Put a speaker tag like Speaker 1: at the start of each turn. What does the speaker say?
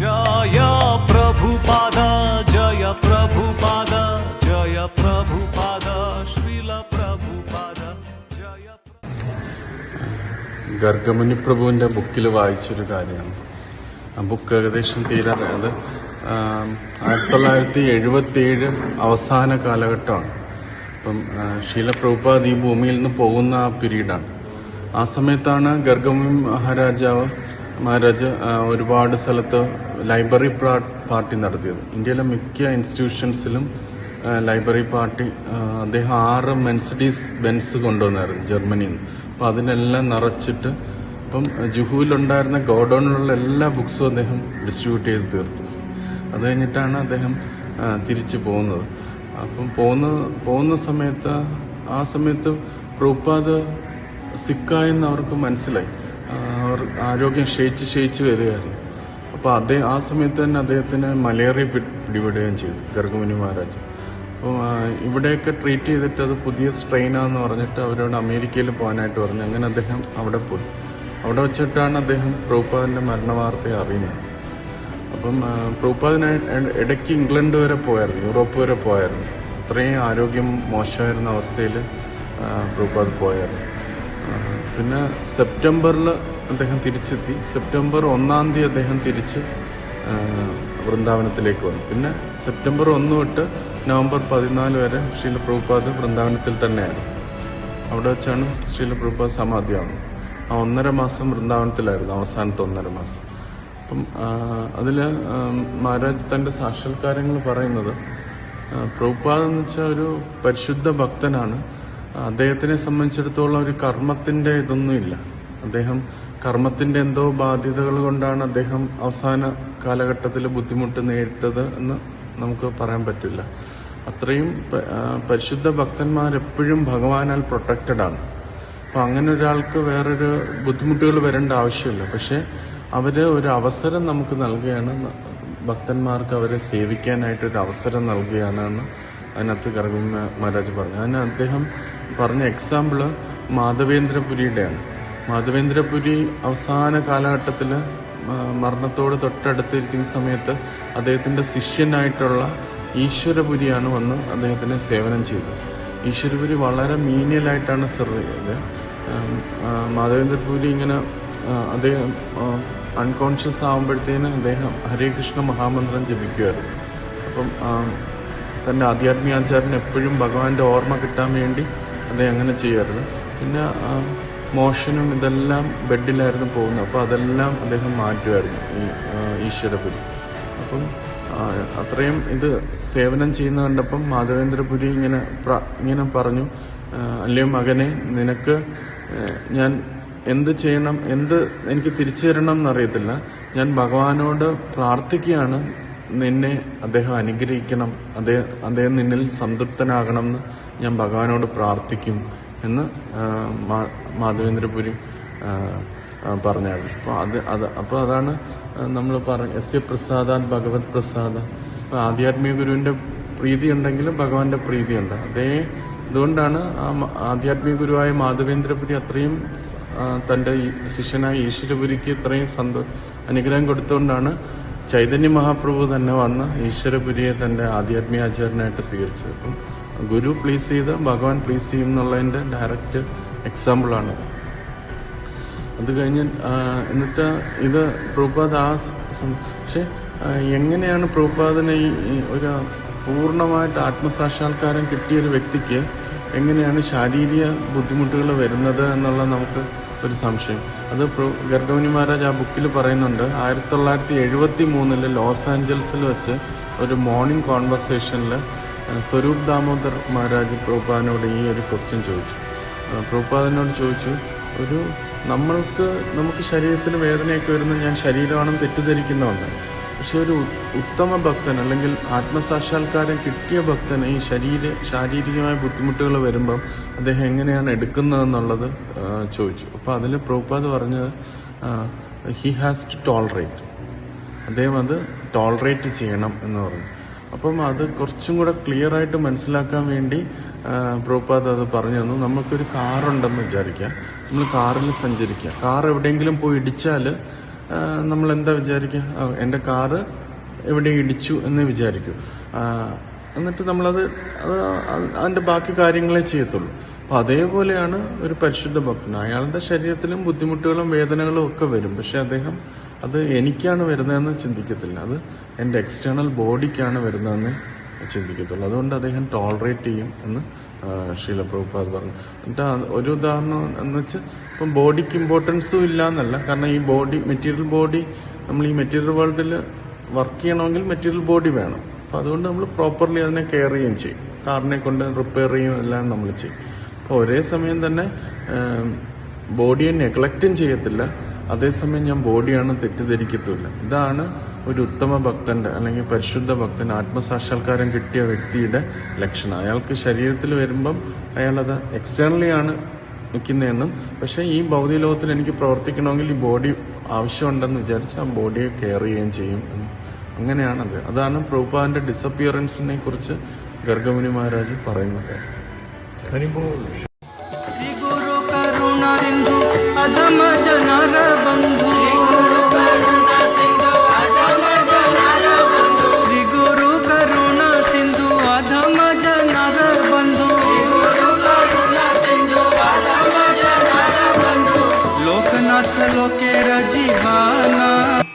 Speaker 1: ജയ ജയ ജയ
Speaker 2: ഗർഗമുനി പ്രഭുവിന്റെ ബുക്കിൽ വായിച്ചൊരു കാര്യമാണ്. ആ ബുക്ക് ഏകദേശം തീരാറ് അത് ആയിരത്തി തൊള്ളായിരത്തി എഴുപത്തി ഏഴ് അവസാന കാലഘട്ടമാണ്. അപ്പം ശീലപ്രഭുപാദ് ഈ ഭൂമിയിൽ നിന്ന് പോകുന്ന ആ പീരീഡാണ്. ആ സമയത്താണ് ഗർഗമുനി മഹാരാജാവ് മഹാരാജ് ഒരുപാട് സ്ഥലത്ത് ലൈബ്രറി പാർട്ടി നടത്തിയത്. ഇന്ത്യയിലെ മിക്ക ഇൻസ്റ്റിറ്റ്യൂഷൻസിലും ലൈബ്രറി പാർട്ടി അദ്ദേഹം ആറ് മെൻസിഡീസ് ബെൻസ് കൊണ്ടുവന്നായിരുന്നു ജർമ്മനിയിൽ നിന്ന്. അപ്പം അതിനെല്ലാം നിറച്ചിട്ട് അപ്പം ജുഹുവിലുണ്ടായിരുന്ന ഗോഡൌണിലുള്ള എല്ലാ ബുക്സും അദ്ദേഹം ഡിസ്ട്രിബ്യൂട്ട് ചെയ്ത് തീർത്തു. അത് കഴിഞ്ഞിട്ടാണ് അദ്ദേഹം തിരിച്ചു പോകുന്നത്. അപ്പം പോകുന്ന പോകുന്ന സമയത്ത് ആ സമയത്ത് പ്രൂപ്പാദ് സിക്കായെന്ന് അവർക്ക് മനസ്സിലായി. ആരോഗ്യം ക്ഷയിച്ച് ക്ഷയിച്ച് വരികയായിരുന്നു അപ്പോൾ അദ്ദേഹം ആ സമയത്ത് തന്നെ അദ്ദേഹത്തിന് മലേറിയ പിടിപെടുകയും ചെയ്തു ഗർഗമുനി മഹാരാജ് അപ്പോൾ ഇവിടെയൊക്കെ ട്രീറ്റ് ചെയ്തിട്ട് അത് പുതിയ സ്ട്രെയിനാന്ന് പറഞ്ഞിട്ട് അവരോട് അമേരിക്കയിൽ പോകാനായിട്ട് പറഞ്ഞു. അങ്ങനെ അദ്ദേഹം അവിടെ പോയി. അവിടെ വെച്ചിട്ടാണ് അദ്ദേഹം പ്രൂപ്പാദിന്റെ മരണ വാർത്തയെ അറിയുന്നത്. അപ്പം പ്രൂപ്പാദിന് ഇടയ്ക്ക് ഇംഗ്ലണ്ട് വരെ പോയായിരുന്നു യൂറോപ്പ് വരെ പോയായിരുന്നു. അത്രയും ആരോഗ്യം മോശമായിരുന്ന അവസ്ഥയിൽ പ്രൂപ്പാദ് പോയായിരുന്നു. പിന്നെ സെപ്റ്റംബറിൽ അദ്ദേഹം തിരിച്ചെത്തി. സെപ്റ്റംബർ ഒന്നാം തീയതി അദ്ദേഹം തിരിച്ച് വൃന്ദാവനത്തിലേക്ക് വന്നു. പിന്നെ സെപ്റ്റംബർ ഒന്ന് തൊട്ട് നവംബർ പതിനാല് വരെ ശ്രീല പ്രഭുപാദ് വൃന്ദാവനത്തിൽ തന്നെയായിരുന്നു. അവിടെ വെച്ചാണ് ശ്രീല പ്രഭുപാദ് സമാധിയാവുന്നത് ആ ഒന്നര മാസം വൃന്ദാവനത്തിലായിരുന്നു അവസാനത്തെ ഒന്നര മാസം. അപ്പം അതിൽ മഹാരാജ് തന്റെ സാക്ഷാത്കാരങ്ങൾ പറയുന്നത് പ്രഭുപാദ് എന്ന് വെച്ചാൽ ഒരു പരിശുദ്ധ ഭക്തനാണ്. അദ്ദേഹത്തിനെ സംബന്ധിച്ചിടത്തോളം ഒരു കർമ്മത്തിന്റെ ഇതൊന്നുമില്ല. അദ്ദേഹം കർമ്മത്തിന്റെ എന്തോ ബാധ്യതകൾ കൊണ്ടാണ് അദ്ദേഹം അവസാന കാലഘട്ടത്തിൽ ബുദ്ധിമുട്ട് നേരിട്ടത് എന്ന് നമുക്ക് പറയാൻ പറ്റില്ല. അത്രയും പരിശുദ്ധ ഭക്തന്മാരെപ്പോഴും ഭഗവാനാൽ പ്രൊട്ടക്റ്റഡ് ആണ്. അപ്പൊ അങ്ങനെ ഒരാൾക്ക് വേറൊരു ബുദ്ധിമുട്ടുകൾ വരേണ്ട ആവശ്യമില്ല. പക്ഷെ അവർ ഒരു അവസരം നമുക്ക് നൽകുകയാണ്. ഭക്തന്മാർക്ക് അവരെ സേവിക്കാനായിട്ട് ഒരു അവസരം നൽകുകയാണ് എന്ന് അതിനകത്ത് കറങ്ങുന്ന മഹാരാജ് പറഞ്ഞു. അതിന് അദ്ദേഹം പറഞ്ഞ എക്സാമ്പിൾ മാധവേന്ദ്രപുരിയുടെയാണ്. മാധവേന്ദ്രപുരി അവസാന കാലഘട്ടത്തിൽ മരണത്തോട് തൊട്ടടുത്തിരിക്കുന്ന സമയത്ത് അദ്ദേഹത്തിന്റെ ശിഷ്യനായിട്ടുള്ള ഈശ്വരപുരിയാണ് വന്ന് അദ്ദേഹത്തിന് സേവനം ചെയ്തത്. ഈശ്വരപുരി വളരെ മീനിയലായിട്ടാണ് സെർവ് ചെയ്തത് മാധവേന്ദ്രപുരി ഇങ്ങനെ അദ്ദേഹം അൺകോൺഷ്യസ് ആകുമ്പോഴത്തേന് അദ്ദേഹം ഹരേ കൃഷ്ണ മഹാമന്ത്രം ജപിക്കുമായിരുന്നു. അപ്പം ആ, ആധ്യാത്മികാചാരന് എപ്പോഴും ഭഗവാന്റെ ഓർമ്മ കിട്ടാൻ വേണ്ടി അദ്ദേഹം അങ്ങനെ ചെയ്യുമായിരുന്നു പിന്നെ മോഷനും ഇതെല്ലാം ബെഡിലായിരുന്നു പോകുന്നത്. അപ്പോൾ അതെല്ലാം അദ്ദേഹം മാറ്റുമായിരുന്നു ഈ ഈശ്വരപുരി. അപ്പം അത്രയും ഇത് സേവനം ചെയ്യുന്ന കണ്ടപ്പം മാധവേന്ദ്രപുരി ഇങ്ങനെ ഇങ്ങനെ പറഞ്ഞു അല്ലേ അല്ലയോ മകനെ നിനക്ക് ഞാൻ എന്ത് ചെയ്യണം എന്ത് എനിക്ക് തിരിച്ചു തരണം എന്നറിയത്തില്ല. ഞാൻ ഭഗവാനോട് പ്രാർത്ഥിക്കുകയാണ്. നിന്നെ അദ്ദേഹം അനുഗ്രഹിക്കണം അദ്ദേഹം അദ്ദേഹം നിന്നിൽ സംതൃപ്തനാകണം എന്ന് ഞാൻ ഭഗവാനോട് പ്രാർത്ഥിക്കും എന്ന് മാധവേന്ദ്രപുരി പറഞ്ഞായിരുന്നു. അപ്പോൾ അത് അത് അപ്പോൾ അതാണ് നമ്മൾ പറഞ്ഞ എസ് എ പ്രസാദാൻ ഭഗവത് പ്രസാദ ആധ്യാത്മിക ഗുരുവിന്റെ പ്രീതി ഉണ്ടെങ്കിൽ ഭഗവാന്റെ പ്രീതിയുണ്ട് അതേ അതുകൊണ്ടാണ് ആ ആധ്യാത്മിക ഗുരുവായ മാധവേന്ദ്രപുരി അത്രയും തന്റെ ശിഷ്യനായ ഈശ്വരപുരിക്ക് ഇത്രയും സന്തോ അനുഗ്രഹം കൊടുത്തുകൊണ്ടാണ് ചൈതന്യ മഹാപ്രഭു തന്നെ വന്ന് ഈശ്വരപുരിയെ തന്റെ ആധ്യാത്മികാചാര്യനായിട്ട് സ്വീകരിച്ചത്. അപ്പം ഗുരു പ്ലീസ് ചെയ്ത് ഭഗവാൻ പ്ലീസ് ചെയ്യും എന്നുള്ളതിന്റെ ഡയറക്റ്റ് എക്സാമ്പിളാണ് അത് കഴിഞ്ഞ് എന്നിട്ട് ഇത് പ്രഭുപാദ് ആ പക്ഷെ എങ്ങനെയാണ് പ്രഭുപാദിന് ഈ ഒരു പൂർണമായിട്ട് ആത്മസാക്ഷാത്കാരം കിട്ടിയ ഒരു വ്യക്തിക്ക് എങ്ങനെയാണ് ശാരീരിക ബുദ്ധിമുട്ടുകൾ വരുന്നത് എന്നുള്ള നമുക്ക് ഒരു സംശയം. അത് ഗർഗവനി മഹാരാജ് ആ ബുക്കിൽ പറയുന്നുണ്ട്. ആയിരത്തി തൊള്ളായിരത്തി എഴുപത്തി മൂന്നിൽ ലോസ് ആഞ്ചൽസിൽ വെച്ച് ഒരു മോർണിംഗ് കോൺവെർസേഷനിൽ സ്വരൂപ് ദാമോദർ മഹാരാജ് പ്രഭുപാദിനോട് ഈ ഒരു ക്വസ്റ്റ്യൻ ചോദിച്ചു. പ്രഭുപാദനോട് ചോദിച്ചു ഒരു നമ്മൾക്ക് നമുക്ക് ശരീരത്തിന് വേദനയൊക്കെ വരുന്ന ഞാൻ ശരീരമാണെന്ന് തെറ്റിദ്ധരിക്കുന്നുണ്ട് പക്ഷെ ഒരു ഉത്തമ ഭക്തൻ അല്ലെങ്കിൽ ആത്മസാക്ഷാത്കാരം കിട്ടിയ ഭക്തന് ഈ ശരീര ശാരീരികമായ ബുദ്ധിമുട്ടുകൾ വരുമ്പം അദ്ദേഹം എങ്ങനെയാണ് എടുക്കുന്നതെന്നുള്ളത് ചോദിച്ചു. അപ്പോൾ അതിൽ പ്രഭുപാദ് പറഞ്ഞത് ഹി ഹാസ് ടു ടോളറേറ്റ് അദ്ദേഹം അത് ടോളറേറ്റ് ചെയ്യണം എന്ന് പറഞ്ഞു. അപ്പം അത് കുറച്ചും കൂടെ ക്ലിയർ ആയിട്ട് മനസ്സിലാക്കാൻ വേണ്ടി പ്രഭുപാദ് അത് പറഞ്ഞു തന്നു. നമുക്കൊരു കാറുണ്ടെന്ന് വിചാരിക്കുക നമ്മൾ കാറിൽ സഞ്ചരിക്കുക കാർ എവിടെയെങ്കിലും പോയി ഇടിച്ചാൽ നമ്മൾ എന്താ വിചാരിക്കുക എന്റെ കാറ് എവിടെ ഇടിച്ചു എന്ന് വിചാരിക്കൂ. എന്നിട്ട് നമ്മളത് അത് അതിന്റെ ബാക്കി കാര്യങ്ങളെ ചെയ്യത്തുള്ളൂ. അപ്പം അതേപോലെയാണ് ഒരു പരിശുദ്ധ ഭക്തൻ. അയാളുടെ ശരീരത്തിലും ബുദ്ധിമുട്ടുകളും വേദനകളും ഒക്കെ വരും. പക്ഷെ അദ്ദേഹം അത് എനിക്കാണ് വരുന്നതെന്ന് ചിന്തിക്കത്തില്ല. അത് എന്റെ എക്സ്റ്റേണൽ ബോഡിക്കാണ് വരുന്നതെന്ന് ചിന്തിക്കത്തുള്ളൂ. അതുകൊണ്ട് അദ്ദേഹം ടോളറേറ്റ് ചെയ്യും എന്ന് ഷീല പ്രഭുപാദ് പറഞ്ഞു. എന്നിട്ട് ഒരു ഉദാഹരണം എന്ന് വെച്ചാൽ ഇപ്പം ബോഡിക്ക് ഇമ്പോർട്ടൻസും ഇല്ല എന്നല്ല കാരണം ഈ ബോഡി മെറ്റീരിയൽ ബോഡി നമ്മൾ ഈ മെറ്റീരിയൽ വേൾഡിൽ വർക്ക് ചെയ്യണമെങ്കിൽ മെറ്റീരിയൽ ബോഡി വേണം. അപ്പോൾ അതുകൊണ്ട് നമ്മൾ പ്രോപ്പർലി അതിനെ കെയർ ചെയ്യുകയും ചെയ്യും. കാറിനെ കൊണ്ട് റിപ്പയർ ചെയ്യും എല്ലാം നമ്മൾ ചെയ്യും. അപ്പോൾ ഒരേ സമയം തന്നെ ബോഡിയെ നെഗ്ലക്റ്റും ചെയ്യത്തില്ല. അതേസമയം ഞാൻ ബോഡിയാണ് തെറ്റിദ്ധരിക്കത്തില്ല ഇതാണ് ഒരു ഉത്തമ ഭക്തന്റെ അല്ലെങ്കിൽ പരിശുദ്ധ ഭക്തൻ ആത്മസാക്ഷാത്കാരം കിട്ടിയ വ്യക്തിയുടെ ലക്ഷണം. അയാൾക്ക് ശരീരത്തിൽ വരുമ്പം അയാളത് എക്സ്റ്റേണലി ആണ് നിൽക്കുന്നതെന്നും പക്ഷെ ഈ ഭൗതിക ലോകത്തിൽ എനിക്ക് പ്രവർത്തിക്കണമെങ്കിൽ ഈ ബോഡി ആവശ്യമുണ്ടെന്ന് വിചാരിച്ച് ആ ബോഡിയെ കെയർ ചെയ്യുകയും ചെയ്യും. അങ്ങനെയാണത് അതാണ് പ്രഭുപാദിന്റെ ഡിസപ്പിയറൻസിനെ കുറിച്ച് ഗർഗമുനി മഹാരാജ് പറയുന്നത്
Speaker 3: जनार बन्धु गुरुकरणा सिन्धु आधम जना बन्धु लोकनाथ लोके रजिगान